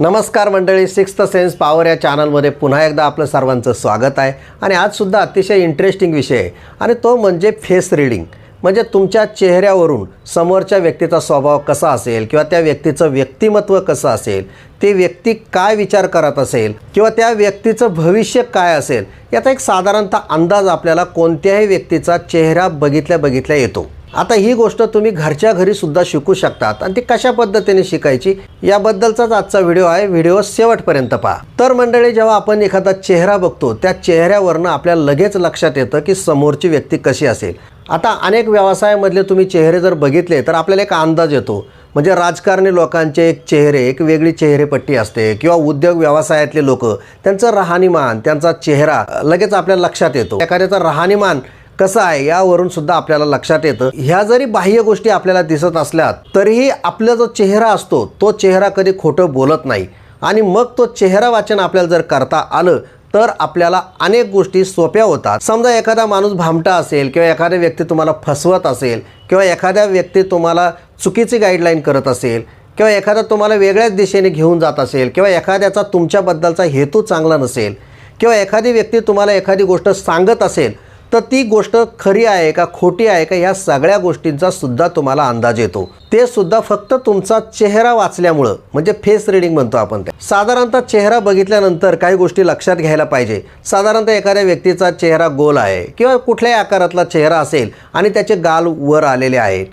नमस्कार मंडळी sixth sense power या चॅनलमध्ये पुन्हा एकदा आपलं सर्वांचं स्वागत आहे. आणि आजसुद्धा अतिशय इंटरेस्टिंग विषय आहे. आणि तो म्हणजे फेस रिडिंग म्हणजे तुमच्या चेहऱ्यावरून समोरच्या व्यक्तीचा स्वभाव कसा असेल किंवा त्या व्यक्तीचं व्यक्तिमत्व कसं असेल ती व्यक्ती काय विचार करत असेल किंवा त्या व्यक्तीचं भविष्य काय असेल याचा एक साधारणतः अंदाज आपल्याला कोणत्याही व्यक्तीचा चेहरा बघितल्या बघितल्या येतो. आता ही गोष्ट तुम्ही घरच्या घरी सुद्धा शिकू शकतात. आणि ती कशा पद्धतीने शिकायची? याबद्दलचाच आजचा व्हिडिओ आहे. व्हिडिओ शेवटपर्यंत पहा. तर मंडळी जेव्हा आपण एखादा चेहरा बघतो त्या चेहऱ्यावरनं आपल्या लगेच लक्षात येतं की समोरची व्यक्ती कशी असेल. आता अनेक व्यवसायामधले तुम्ही चेहरे जर बघितले तर आपल्याला एक अंदाज येतो. म्हणजे राजकारणी लोकांचे एक चेहरे एक वेगळी चेहरेपट्टी असते. किंवा उद्योग व्यवसायातले लोक त्यांचं राहणीमान त्यांचा चेहरा लगेच आपल्या लक्षात येतो. एखाद्याचं राहणीमान कसं आहे यावरून सुद्धा आपल्याला लक्षात येतं. ह्या जरी बाह्य गोष्टी आपल्याला दिसत असल्या तरीही आपला जो चेहरा असतो तो चेहरा कधी खोटं बोलत नाही. आणि मग तो चेहरा वाचन आपल्याला जर करता आलं तर आपल्याला अनेक गोष्टी सोप्या होतात. समजा एखादा माणूस भामटा असेल किंवा एखादा व्यक्ती तुम्हाला फसवत असेल किंवा एखाद्या व्यक्ती तुम्हाला चुकीची गाईडलाईन करत असेल किंवा एखादा तुम्हाला वेगळ्याच दिशेने घेऊन जात असेल किंवा एखाद्याचा तुमच्याबद्दलचा हेतू चांगला नसेल किंवा एखादी व्यक्ती तुम्हाला एखादी गोष्ट सांगत असेल तर ती गोष्ट खरी आहे का खोटी आहे का ह्या सगळ्या गोष्टींचा सुद्धा तुम्हाला अंदाज येतो. ते सुद्धा फक्त तुमचा चेहरा वाचल्यामुळं म्हणजे फेस रिडिंग म्हणतो आपण ते. साधारणतः चेहरा बघितल्यानंतर काही गोष्टी लक्षात घ्यायला पाहिजे. साधारणतः एखाद्या व्यक्तीचा चेहरा गोल आहे किंवा कुठल्याही आकारातला चेहरा असेल आणि त्याचे गाल वर आलेले आहेत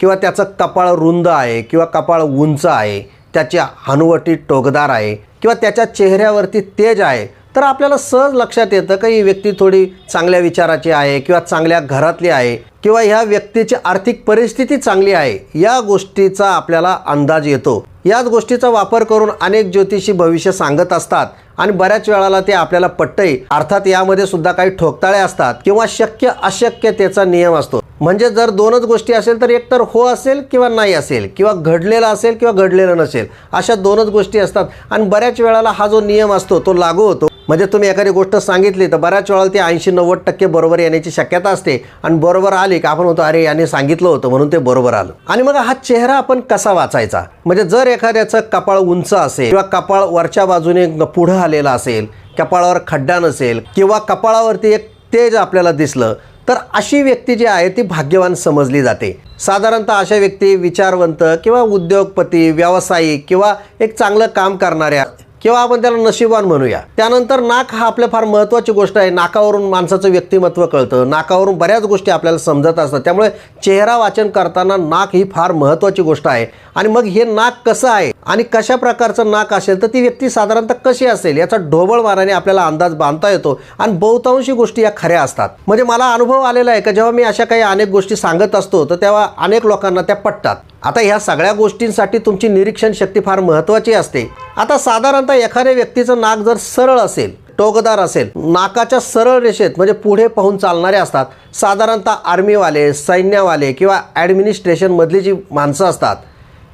किंवा त्याचं कपाळ रुंद आहे किंवा कपाळ उंच आहे त्याची हनुवटी टोकदार आहे किंवा त्याच्या चेहऱ्यावरती तेज आहे तर आपल्याला सहज लक्षात येतं का ही व्यक्ती थोडी चांगल्या विचाराची आहे किंवा चांगल्या घरातली आहे किंवा ह्या व्यक्तीची आर्थिक परिस्थिती चांगली आहे? या गोष्टीचा आपल्याला अंदाज येतो. याच गोष्टीचा वापर करून अनेक ज्योतिषी भविष्य सांगत असतात आणि बऱ्याच वेळाला ते आपल्याला पटतंही अर्थात यामध्ये सुद्धा काही ठोकताळे असतात किंवा शक्य अशक्यतेचा नियम असतो. म्हणजे जर दोनच गोष्टी असेल तर एक तर हो असेल किंवा नाही असेल किंवा घडलेलं असेल किंवा घडलेलं नसेल अशा दोनच गोष्टी असतात. आणि बऱ्याच वेळाला हा जो नियम असतो तो लागू होतो. म्हणजे तुम्ही एखादी गोष्ट सांगितली तर बऱ्याच वेळाला ती ऐंशी नव्वद टक्के बरोबर येण्याची शक्यता असते. आणि बरोबर आली की आपण होतो अरे याने सांगितलं होतं म्हणून ते बरोबर आलं. आणि मग हा चेहरा आपण कसा वाचायचा? म्हणजे जर एखाद्याचं कपाळ उंच असेल किंवा कपाळ वरच्या बाजूने पुढं आलेलं असेल कपाळावर खड्डा नसेल किंवा कपाळावरती एक तेज आपल्याला दिसलं तर अशी व्यक्ती जी आहे ती भाग्यवान समजली जाते. साधारणतः अशा व्यक्ती विचारवंत किंवा उद्योगपती व्यावसायिक किंवा एक चांगलं काम करणाऱ्या किंवा आपण त्याला नशीबवान म्हणूया. त्यानंतर नाक हा आपल्या फार महत्त्वाची गोष्ट आहे. नाकावरून माणसाचं व्यक्तिमत्व कळतं. नाकावरून बऱ्याच गोष्टी आपल्याला समजत असतात. त्यामुळे चेहरा वाचन करताना नाक ही फार महत्त्वाची गोष्ट आहे. आणि मग हे नाक कसं आहे आणि कशा प्रकारचं नाक असेल तर ती व्यक्ती साधारणतः कशी असेल याचा ढोबळमानाने आपल्याला अंदाज बांधता येतो आणि बहुतांशी गोष्टी या खऱ्या असतात. म्हणजे मला अनुभव आलेला आहे का जेव्हा मी अशा काही अनेक गोष्टी सांगत असतो तर तेव्हा अनेक लोकांना त्या पटतात. आता ह्या सगळ्या गोष्टींसाठी तुमची निरीक्षण शक्ती फार महत्त्वाची असते. आता साधारणतः एखाद्या व्यक्तीचं नाक जर सरळ असेल टोकदार असेल नाकाच्या सरळ रेषेत म्हणजे पुढे पाहून चालणारे असतात साधारणतः आर्मीवाले सैन्यवाले किंवा ॲडमिनिस्ट्रेशनमधली जी माणसं असतात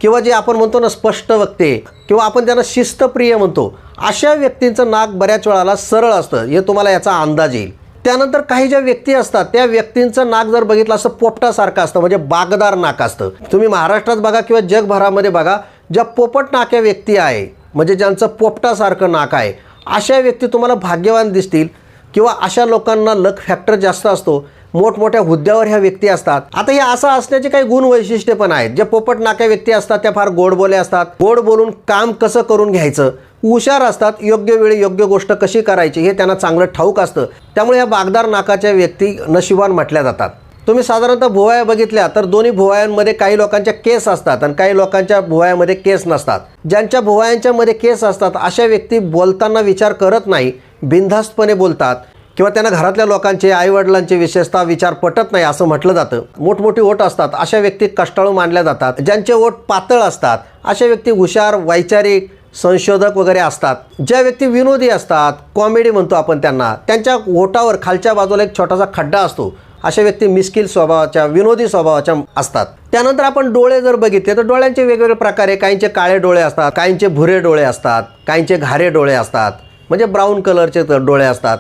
किंवा जे आपण म्हणतो ना स्पष्ट वक्ते किंवा आपण त्यांना शिस्तप्रिय म्हणतो अशा व्यक्तींचं नाक बऱ्याच वेळाला सरळ असतं हे तुम्हाला याचा अंदाज येईल. त्यानंतर काही ज्या व्यक्ती असतात त्या व्यक्तींचं नाक जर बघितलं असं पोपटासारखं असतं म्हणजे बागदार नाक असतं. तुम्ही महाराष्ट्रात बघा किंवा जगभरामध्ये बघा ज्या पोपट नाक्या व्यक्ती आहे म्हणजे ज्यांचं पोपटासारखं नाक आहे अशा व्यक्ती तुम्हाला भाग्यवान दिसतील किंवा अशा लोकांना लक फॅक्टर जास्त असतो मोठमोठ्या हुद्द्यावर ह्या व्यक्ती असतात. आता हे असं असण्याचे काही गुण वैशिष्ट्य पण आहेत. जे पोपट नाक्या व्यक्ती असतात त्या फार गोड बोले असतात. गोड बोलून काम कसं करून घ्यायचं? हुशार असतात योग्य वेळी योग्य गोष्ट कशी करायची हे त्यांना चांगलं ठाऊक असतं. त्यामुळे या बागदार नाकाच्या व्यक्ती नशिबान म्हटल्या जातात. तुम्ही साधारणतः भुवाया बघितल्या तर दोन्ही भुवायांमध्ये काही लोकांच्या केस असतात आणि काही लोकांच्या भुवायामध्ये केस नसतात. ज्यांच्या भुवायांच्यामध्ये केस असतात अशा व्यक्ती बोलताना विचार करत नाही बिनधास्तपणे बोलतात किंवा त्यांना घरातल्या लोकांचे आईवडिलांचे विशेषतः विचार पटत नाही असं म्हटलं जातं. मोठमोठी ओट असतात अशा व्यक्ती कष्टाळू मानल्या जातात. ज्यांचे ओट पातळ असतात अशा व्यक्ती हुशार वैचारिक संशोधक वगैरे असतात. ज्या व्यक्ती विनोदी असतात कॉमेडी म्हणतो आपण त्यांना त्यांच्या ओटावर खालच्या बाजूला एक छोटासा खड्डा असतो. अशा व्यक्ती मिस्किल स्वभावाच्या विनोदी स्वभावाच्या असतात. त्यानंतर आपण डोळे जर बघितले तर डोळ्यांचे वेगवेगळे प्रकार आहे. काहींचे काळे डोळे असतात काहींचे भुरे डोळे असतात काहींचे घारे डोळे असतात. म्हणजे ब्राऊन कलरचे डोळे असतात.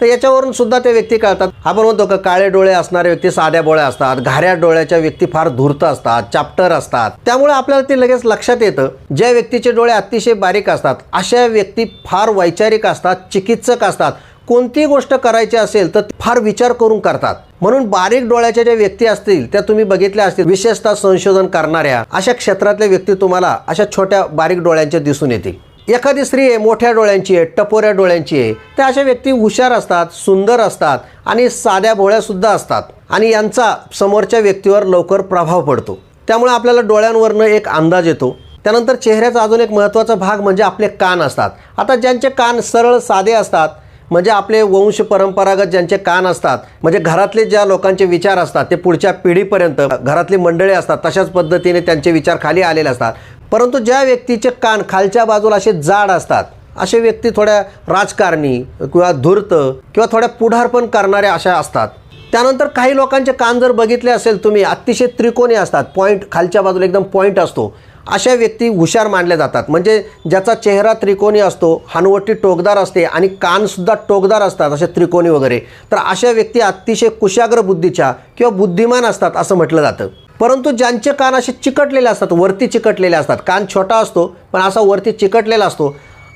तर याच्यावरून सुद्धा ते व्यक्ती कळतात. आपण म्हणतो का काळे डोळे असणारे व्यक्ती साध्या बोळ्या असतात घाऱ्या डोळ्याच्या व्यक्ती फार धूर्त असतात चाप्टर असतात. त्यामुळे आपल्याला ते लगेच लक्षात येतं. ज्या व्यक्तीचे डोळे अतिशय बारीक असतात अशा व्यक्ती फार वैचारिक असतात चिकित्सक असतात. कोणती गोष्ट करायची असेल तर फार विचार करून करतात. म्हणून बारीक डोळ्याच्या ज्या व्यक्ती असतील त्या तुम्ही बघितल्या असतील विशेषतः संशोधन करणाऱ्या अशा क्षेत्रातल्या व्यक्ती तुम्हाला अशा छोट्या बारीक डोळ्यांच्या दिसून येतील. एखादी स्त्री आहे मोठ्या डोळ्यांची आहे टपोऱ्या डोळ्यांची आहे त्या अशा व्यक्ती हुशार असतात सुंदर असतात आणि साध्या भोळ्यासुद्धा असतात आणि यांचा समोरच्या व्यक्तीवर लवकर प्रभाव पडतो. त्यामुळे आपल्याला डोळ्यांवरनं एक अंदाज येतो. त्यानंतर चेहऱ्याचा अजून एक महत्त्वाचा भाग म्हणजे आपले कान असतात. आता ज्यांचे कान सरळ साधे असतात म्हणजे आपले वंश परंपरागत ज्यांचे कान असतात म्हणजे घरातले ज्या लोकांचे विचार असतात ते पुढच्या पिढीपर्यंत घरातली मंडळी असतात तशाच पद्धतीने त्यांचे विचार खाली आलेले असतात. परंतु ज्या व्यक्तीचे कान खालच्या बाजूला असे जाड असतात असे व्यक्ती थोड्या राजकारणी किंवा धूर्त किंवा थोड्या पुढारपण करणाऱ्या अशा असतात. त्यानंतर काही लोकांचे कान जर बघितले असेल तुम्ही अतिशय त्रिकोणी असतात पॉईंट खालच्या बाजूला एकदम पॉईंट असतो. अशा व्यक्ती हुशार मानल्या जातात. म्हणजे ज्याचा चेहरा त्रिकोणी असतो हनुवटी टोकदार असते आणि कानसुद्धा टोकदार असतात असे त्रिकोणी वगैरे. तर अशा व्यक्ती अतिशय कुशाग्र बुद्धीच्या किंवा बुद्धिमान असतात असं म्हटलं जातं. परंतु ज्यांचे कान असे चिकटलेले असतात वरती चिकटलेले असतात कान छोटा असतो पण असा वरती चिकटलेला असतो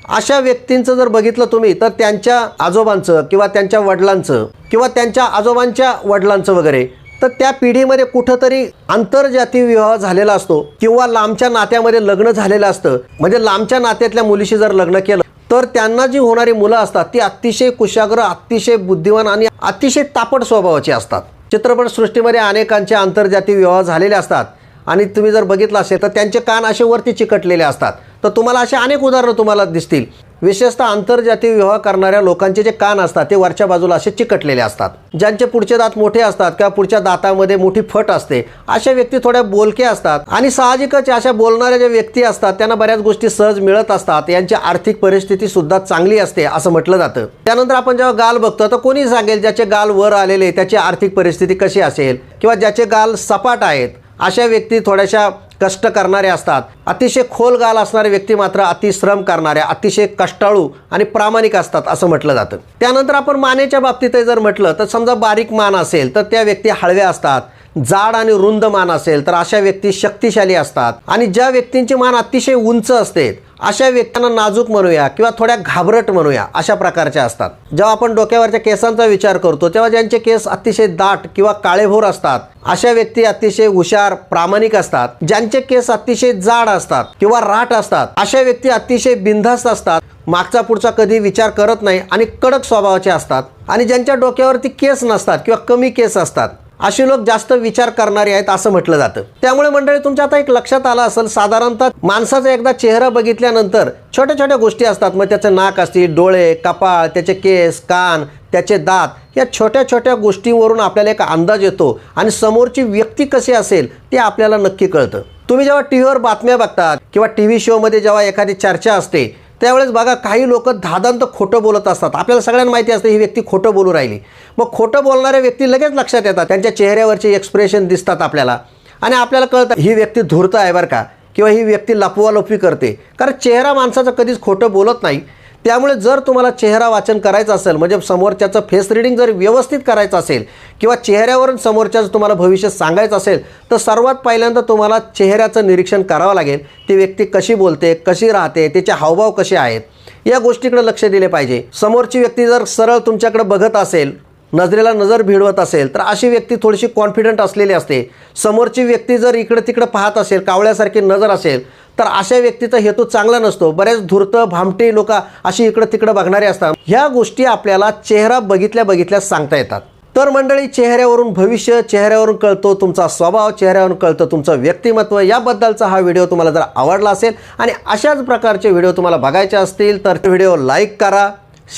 अशा व्यक्तींचं जर बघितलं तुम्ही तर त्यांच्या आजोबांचं किंवा त्यांच्या वडिलांचं किंवा त्यांच्या आजोबांच्या वडिलांचं वगैरे तर त्या पिढीमध्ये कुठंतरी आंतरजातीय विवाह झालेला असतो किंवा लांबच्या नात्यामध्ये लग्न झालेलं असतं. म्हणजे लांबच्या नात्यातल्या मुलीशी जर लग्न केलं तर त्यांना जी होणारी मुलं असतात ती अतिशय कुशाग्र अतिशय बुद्धिमान आणि अतिशय तापट स्वभावाची असतात. चित्रपटसृष्टीमध्ये अनेकांचे आंतरजातीय विवाह झालेले असतात. आणि तुम्ही जर बघितलं असेल तर त्यांचे कान असे वरती चिकटलेले असतात. तर तुम्हाला असे अनेक उदाहरणं तुम्हाला दिसतील. विशेषतः आंतरजातीय विवाह करणाऱ्या लोकांचे जे कान असतात ते वरच्या बाजूला असे चिकटलेले असतात. ज्यांचे पुढचे दात मोठे असतात किंवा पुढच्या दातामध्ये मोठी फट असते अशा व्यक्ती थोड्या बोलक्या असतात. आणि साहजिकच अशा बोलणाऱ्या ज्या व्यक्ती असतात त्यांना बऱ्याच गोष्टी सहज मिळत असतात. यांची आर्थिक परिस्थिती सुद्धा चांगली असते असं म्हटलं जातं. त्यानंतर आपण जेव्हा गाल बघतो तर कोणी सांगेल ज्याचे गाल वर आलेले त्याची आर्थिक परिस्थिती कशी असेल? किंवा ज्याचे गाल सपाट आहेत? अशा व्यक्ती थोड्याशा कष्ट करणाऱ्या असतात. अतिशय खोल गाल असणारे व्यक्ती मात्र अतिश्रम करणाऱ्या अतिशय कष्टाळू आणि प्रामाणिक असतात असं म्हटलं जातं. त्यानंतर आपण मानेच्या बाबतीत जर म्हटलं तर समजा बारीक मान असेल तर त्या व्यक्ती हळव्या असतात. जाड आणि रुंद मान असेल तर अशा व्यक्ती शक्तिशाली असतात. आणि ज्या व्यक्तींची मान अतिशय उंच असते अशा व्यक्तींना नाजूक म्हणूया किंवा थोड्या घाबरट म्हणूया अशा प्रकारच्या असतात. जेव्हा आपण डोक्यावरच्या केसांचा विचार करतो तेव्हा ज्यांचे केस अतिशय दाट किंवा काळेभोर असतात अशा व्यक्ती अतिशय हुशार प्रामाणिक असतात. ज्यांचे केस अतिशय जाड असतात किंवा राट असतात अशा व्यक्ती अतिशय बिनधास्त असतात. मागचा पुढचा कधी विचार करत नाही आणि कडक स्वभावाचे असतात. आणि ज्यांच्या डोक्यावरती केस नसतात किंवा कमी केस असतात. असे लोक जास्त विचार करणारे आहेत असं म्हटलं जातं. त्यामुळे मंडळी तुमच्या आता एक लक्षात आलं असेल साधारणतः माणसाचा एकदा चेहरा बघितल्यानंतर छोट्या छोट्या गोष्टी असतात. मग त्याचं नाक असतील डोळे कपाळ त्याचे केस कान त्याचे दात या छोट्या छोट्या गोष्टींवरून आपल्याला एक अंदाज येतो आणि समोरची व्यक्ती कशी असेल ते आपल्याला नक्की कळतं. तुम्ही जेव्हा टी व्हीवर बातम्या बघतात किंवा टी व्ही शोमध्ये जेव्हा एखादी चर्चा असते त्यावेळेस बघा काही लोक धादांत खोटं बोलत असतात. आपल्याला सगळ्यांना माहिती असतं ही व्यक्ती खोटं बोलू राहिली. मग खोटं बोलणाऱ्या व्यक्ती लगेच लक्षात येतात. त्यांच्या चेहऱ्यावरचे एक्सप्रेशन दिसतात आपल्याला. आणि आपल्याला कळतं ही व्यक्ती धूर्त आहे बरं का? किंवा ही व्यक्ती लपवालपवी करते. कारण चेहरा माणसाचं कधीच खोटं बोलत नाही. त्यामुळे जर तुम्हाला चेहरा वाचन करायचं असेल म्हणजे समोरच्याचं फेस रिडिंग जर व्यवस्थित करायचं असेल किंवा चेहऱ्यावरून समोरच्याचं तुम्हाला भविष्य सांगायचं असेल तर सर्वात पहिल्यांदा तुम्हाला चेहऱ्याचं निरीक्षण करावं लागेल. ती व्यक्ती कशी बोलते कशी राहते तिचे हावभाव कसे आहेत या गोष्टीकडे लक्ष दिले पाहिजे. समोरची व्यक्ती जर सरळ तुमच्याकडे बघत असेल नजरेला नजर भिडवत असेल तर अशी व्यक्ती थोडीशी कॉन्फिडंट असलेली असते. समोरची व्यक्ती जर इकडं तिकडं पाहत असेल कावळ्यासारखी नजर असेल तर अशा व्यक्तीचा हेतू चांगला नसतो. बरेच धूर्त भामटे लोक अशी इकडं तिकडं बघणारे असतात. ह्या गोष्टी आपल्याला चेहरा बघितल्या बघितल्या सांगता येतात. तर मंडळी चेहऱ्यावरून भविष्य चेहऱ्यावरून कळतो तुमचा स्वभाव चेहऱ्यावरून कळतं तुमचं व्यक्तिमत्व. याबद्दलचा हा व्हिडिओ तुम्हाला जर आवडला असेल आणि अशाच प्रकारचे व्हिडिओ तुम्हाला बघायचे असतील तर व्हिडिओ लाईक करा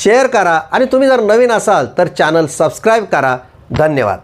शेअर करा आणि तुम्ही जर नवीन असाल तर चॅनल सबस्क्राईब करा. धन्यवाद.